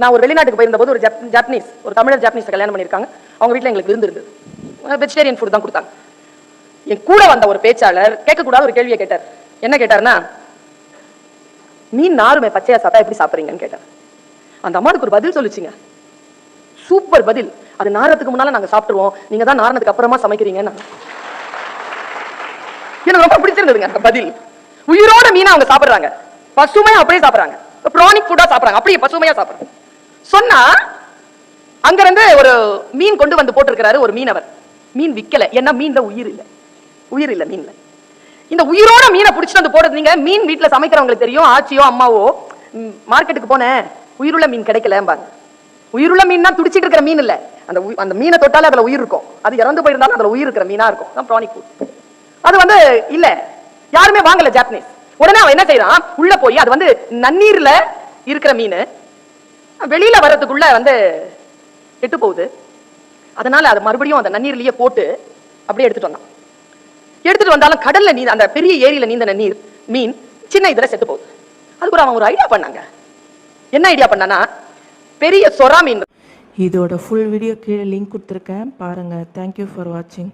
நான் ஒரு வெளிநாட்டுக்கு போயிருந்த போது ஒரு ஜப்பனீஸ் ஒரு தமிழர் ஜப்பனீஸ் கல்யாணம் பண்ணியிருக்காங்க. அவங்க வீட்டில் எங்களுக்கு விருந்து இருந்தது வெஜிடேரியன் ஃபுட் தான் கொடுத்தாங்க. என் கூட வந்த ஒரு பேச்சாளர் கேட்கக்கூடாத ஒரு கேள்வியை கேட்டார். என்ன கேட்டாருன்னா மீன் நாருமே பச்சையா சாப்பிட்டா எப்படி சாப்பிட்றீங்கன்னு கேட்டார். அந்த அம்மாவுக்கு ஒரு பதில் சொல்லிச்சுங்க. சூப்பர் பதில். அது நாரத்துக்கு முன்னால நாங்க சாப்பிட்டுருவோம். நீங்க தான் நாரணத்துக்கு அப்புறமா சமைக்கிறீங்கன்னு எனக்கு ரொம்ப பிடிச்சிருந்ததுங்க அந்த பதில். உயிரோட மீனை அவங்க சாப்பிடுறாங்க. பசுமையா அப்படியே சாப்பிடுறாங்க. ப்ரானிக் ஃபுட்டா சாப்பிடுறாங்க. அப்படியே பசுமையா சாப்பிடுறாங்க. சொன்னா அங்க இருந்து ஒரு மீன் கொண்டு வந்து போட்டிருக்கிறாரு ஒரு மீனவர். மீன் விக்கல. ஏன்னா மீன்ல உயிர் இல்ல. உயிர் இல்ல மீன்ல. இந்த உயிரோட மீனை பிடிச்சிட்டு வந்து போடுறது நீங்க மீன் வீட்டுல சமைக்கிறவங்களுக்கு தெரியும் ஆச்சியோ அம்மாவோ மார்க்கெட்டுக்கு போனேன் உயிருள்ள மீன் கிடைக்கலம்பாங்க. உயிருள்ள மீன்னா துடிச்சிட்டு இருக்கிற மீன் இல்ல. அந்த அந்த மீனை தொட்டாலே அதுல உயிர் இருக்கும். அது இறந்து போயிருந்தாலும் அதுல உயிர் இருக்கிற மீனா இருக்கும். தான் ப்ரானிக் ஃபுட் அது வந்து இல்ல. யாருமே வாங்கல ஜாப்பனீஸ் உடனே அவன் என்ன செய்யறான் உள்ள போய் அது வந்து நன்னீர்ல இருக்கிற மீன் வெளியில வர்றதுக்குள்ள வந்து கெட்டு போகுது அதனால அதை மறுபடியும் அந்த நன்னீர்லயே போட்டு அப்படியே எடுத்துட்டு வந்தான். எடுத்துட்டு வந்தாலும் கடல்ல நீ அந்த பெரிய ஏரியில நீந்த நீர் மீன் சின்ன இதுல செத்து போகுது. அதுக்கு அவன் ஒரு ஐடியா பண்ணாங்க. என்ன ஐடியா பண்ணானா பெரிய சொரா மீன். இதோட ஃபுல் வீடியோ கீழே லிங்க் கொடுத்துருக்கேன். பாருங்கள் தேங்க்யூ ஃபார் வாட்சிங்